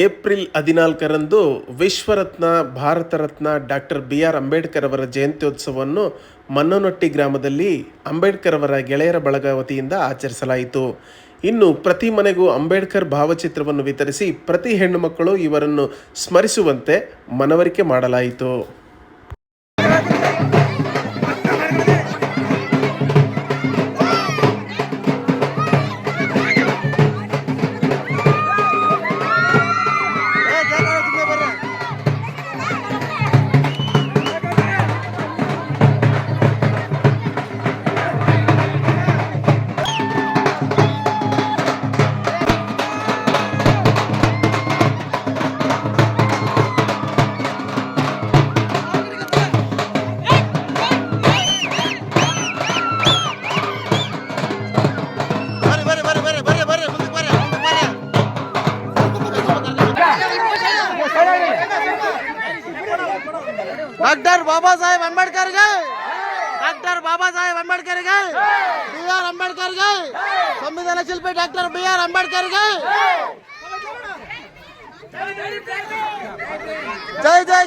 April ಹದಿನಾಲ್ಕರಂದು ವಿಶ್ವರತ್ನ Bharat Ratna doctor B R Ambedkar ಅವರ ಜಯಂತ್ಯೋತ್ಸವವನ್ನು ಮನ್ನನೊಟ್ಟಿ ಗ್ರಾಮದಲ್ಲಿ ಅಂಬೇಡ್ಕರ್ ಅವರ ಗೆಳೆಯರ ಬಳಗ ವತಿಯಿಂದ ಆಚರಿಸಲಾಯಿತು. ಇನ್ನು ಪ್ರತಿ ಮನೆಗೂ ಅಂಬೇಡ್ಕರ್ ಭಾವಚಿತ್ರವನ್ನು ವಿತರಿಸಿ ಪ್ರತಿ ಹೆಣ್ಣುಮಕ್ಕಳು ಇವರನ್ನು ಸ್ಮರಿಸುವಂತೆ ಮನವರಿಕೆ ಮಾಡಲಾಯಿತು. డాక్టర్ బాబాసాహెబ్ అంబేద్కర్ గై డాక్టర్ బాబాసాహెబ్ అంబేద్కర్ గై బిఆర్ అంబేద్కర్ గై సంవిధాన శిల్పి డాక్టర్ బిఆర్ అంబేద్కర్ గై జై జై జై